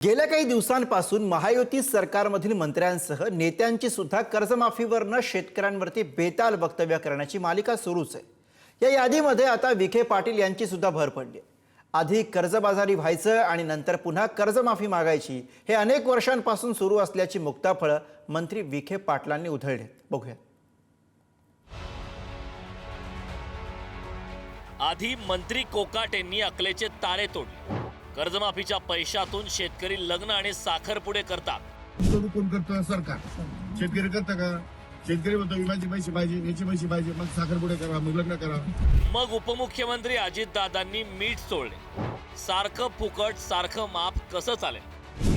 गेल्या काही दिवसांपासून महायुती सरकारमधील मंत्र्यांसह नेत्यांची सुद्धा कर्जमाफीवरनं शेतकऱ्यांवरती बेताल वक्तव्य करण्याची मालिका सुरूच आहे. या यादीमध्ये आता विखे पाटील यांची सुद्धा भर पडली आधी कर्जबाजारी व्हायचं आणि नंतर पुन्हा कर्जमाफी मागायची हे अनेक वर्षांपासून सुरू असल्याची मुक्ताफळं मंत्री विखे पाटलांनी उधळले बघूया. आधी मंत्री कोकाटेंनी अकलेचे तारे तोडले. कर्जमाफीच्या पैशातून शेतकरी लग्न आणि साखरपुडे करतात. कोण करतं? सरकार. शेतकरी करतं का? शेतकरी म्हणतो विम्याचे पैसे पाहिजे याचे पैसे पाहिजे मग साखरपुडे करा मग लग्न करा. मग उपमुख्यमंत्री अजितदादांनी मीठ सोडले सारखं फुकट सारखं माफ कसं चालेल?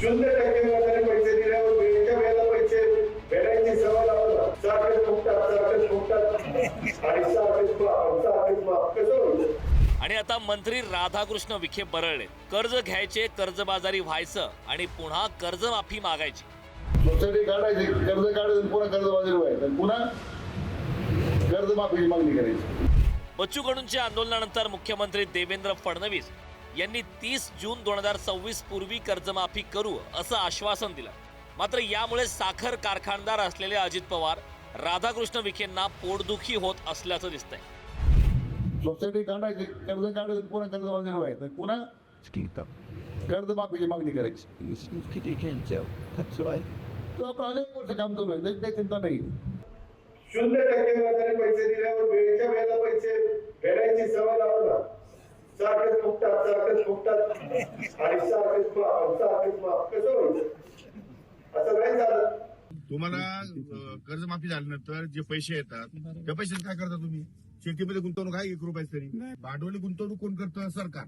शून्य टक्के पैसे दिल्यावर वेळच्या वेळेला पैसे सवय लावला फुकतात फुकतात आणि माफ सारखेच माफ कसं होईल आणि आता मंत्री राधाकृष्ण विखे बरळले. कर्ज घ्यायचे कर्जबाजारी व्हायचं आणि पुन्हा कर्जमाफी मागायची. सोसायटी काढायची कर्ज काढायचं पुन्हा कर्जबाजारी व्हायचं. पुन्हा कर्जमाफीची मागणी करायची. बच्चू कडूंच्या आंदोलनानंतर मुख्यमंत्री देवेंद्र फडणवीस यांनी तीस जून दोन हजार सव्वीस पूर्वी कर्जमाफी करू असं आश्वासन दिलं. मात्र यामुळे साखर कारखानदार असलेले अजित पवार राधाकृष्ण विखेंना पोटदुखी होत असल्याचं दिसतंय. सोसायटी काढायची कर्ज काढायचं पुन्हा कर्जबाजारी व्हायचं पुन्हा कर्जमाफीची मागणी करायची. अनेक वर्ष काम करू त्याची काही चिंता नाही. शून्य टक्के व्याजाने पैसे दिल्यावर वेळच्या वेळेला पैसे फेडायची सवय लावला सारखेच फुकतात सारखेच फुकतात आणि सारखेच माफ सारखेच माफ. कसं होईल असं नाही झालं. तुम्हाला कर्जमाफी झाल्यानंतर जे पैसे येतात त्या पैशात काय करता तुम्ही? शेतीमध्ये गुंतवणूक आहे एक रुपयाच तरी. भांडवली गुंतवणूक कोण करतं? सरकार.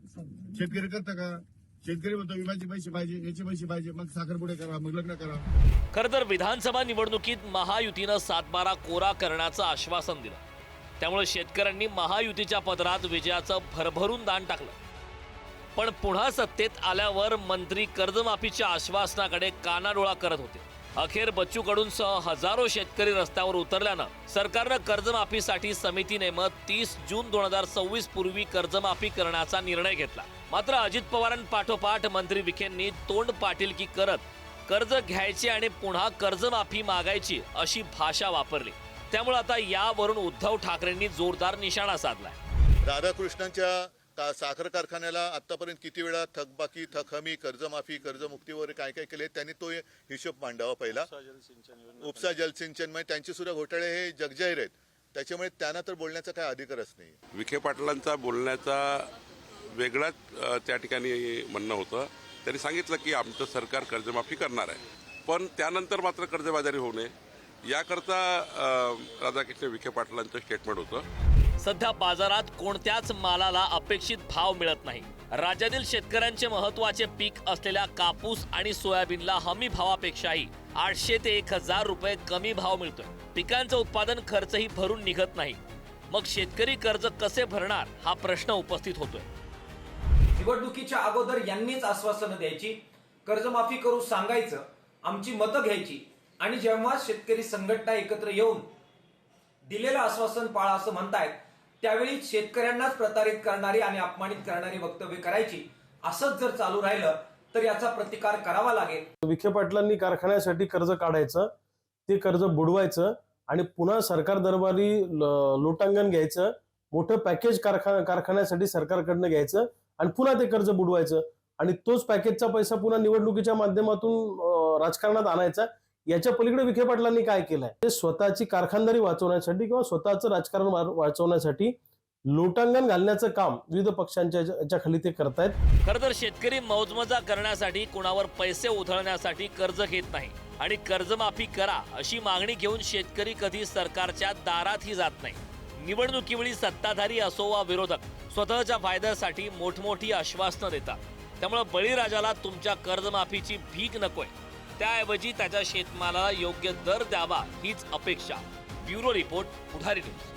शेतकरी करतं का? शेतकरी म्हणतो विम्याचे पैसे पाहिजे याचे पैसे पाहिजे मग साखरपुडे करा मग लग्न करा. खरं तर विधानसभा निवडणुकीत महायुतीनं सातबारा कोरा करण्याचं आश्वासन दिलं. त्यामुळे शेतकऱ्यांनी महायुतीच्या पदरात विजयाचं भरभरून दान टाकलं. पण पुन्हा सत्तेत आल्यावर मंत्री कर्जमाफीच्या आश्वासनाकडे कानाडोळा करत होते. अखेर बच्चू कडूंसह हजारो शेतकरी रस्त्यावर उतरल्यानं सरकारनं कर्जमाफीसाठी समिती नेमत तीस जून दोन हजार सव्वीस पूर्वी कर्जमाफी करण्याचा निर्णय घेतला. मात्र अजित पवारांपाठोपाठ मंत्री विखेंनी तोंड पाटीलकी करत कर्ज घ्यायचे आणि पुन्हा कर्जमाफी मागायची अशी भाषा वापरली. त्यामुळे आता यावरून उद्धव ठाकरेंनी जोरदार निशाणा साधलाय. राधाकृष्णांच्या का साखर कारखान्याला आतापर्यंत किती वेळा थकबाकी थकहमी कर्जमाफी कर्जमुक्ती वगैरे काय काय केले त्यांनी तो हिशोब मांडावा पहिला. उपसा जलसिंचन म्हणजे त्यांचे सुद्धा घोटाळे हे जगजाहीर आहेत. त्याच्यामुळे त्यांना तर बोलण्याचा काय अधिकारच नाही. विखे पाटलांचा बोलण्याचा वेगळाच त्या ठिकाणी म्हणणं होतं. त्यांनी सांगितलं की आमचं सरकार कर्जमाफी करणार आहे. पण त्यानंतर मात्र कर्जबाजारी होऊ नये. याकरता राधाकृष्ण विखे पाटलांचं स्टेटमेंट होतं. सध्या बाजारात कोणत्याच मालाला अपेक्षित भाव मिळत नाही. राज्यातील शेतकऱ्यांचे महत्त्वाचे पीक असलेल्या कापूस आणि सोयाबीनला हमी भावापेक्षाही आठशे ते एक हजार रुपये कमी भाव मिळतोय. पिकांचं उत्पादन खर्चही भरून निघत नाही. मग शेतकरी कर्ज कसे भरणार हा प्रश्न उपस्थित होतोय. निवडणुकीच्या अगोदर यांनीच आश्वासनं द्यायची कर्जमाफी करू सांगायचं आमची मतं घ्यायची आणि जेव्हा शेतकरी संघटना एकत्र येऊन दिलेलं आश्वासन पाळा असं म्हणतायत त्यावेळी शेतकऱ्यांनाच प्रतारित करणारी आणि अपमानित करणारी वक्तव्य करायची असंच जर चालू राहिलं तर याचा प्रतिकार करावा लागेल. विखे पाटलांनी कारखान्यासाठी कर्ज काढायचं ते कर्ज बुडवायचं आणि पुन्हा सरकार दरबारी लोटांगण घ्यायचं मोठं पॅकेज कारखा कारखान्यासाठी सरकारकडनं घ्यायचं आणि पुन्हा ते कर्ज बुडवायचं. आणि तोच पॅकेजचा पैसा पुन्हा निवडणुकीच्या माध्यमातून राजकारणात आणायचा. याच्या पलीकडे विखे पाटलांनी काय केलंय? ते स्वतःची कारखानदारी वाचवण्यासाठी किंवा स्वतःचं राजकारण वाचवण्यासाठी लोटांगण घालण्याचं काम विविध पक्षांच्या खाली ते करतायत. खर तर शेतकरी मौजमजा करण्यासाठी कुणावर पैसे उधळण्यासाठी कर्ज घेत नाही आणि कर्जमाफी करा अशी मागणी घेऊन शेतकरी कधी सरकारच्या दारातही जात नाही. निवडणुकीवेळी सत्ताधारी असो वा विरोधक स्वतःच्या फायद्यासाठी मोठमोठी आश्वासनं देतात. त्यामुळे बळीराजाला तुमच्या कर्जमाफीची भीक नकोय. त्याऐवजी त्याच्या शेतमालाला योग्य दर द्यावा हीच अपेक्षा. Bureau report Pudhari news.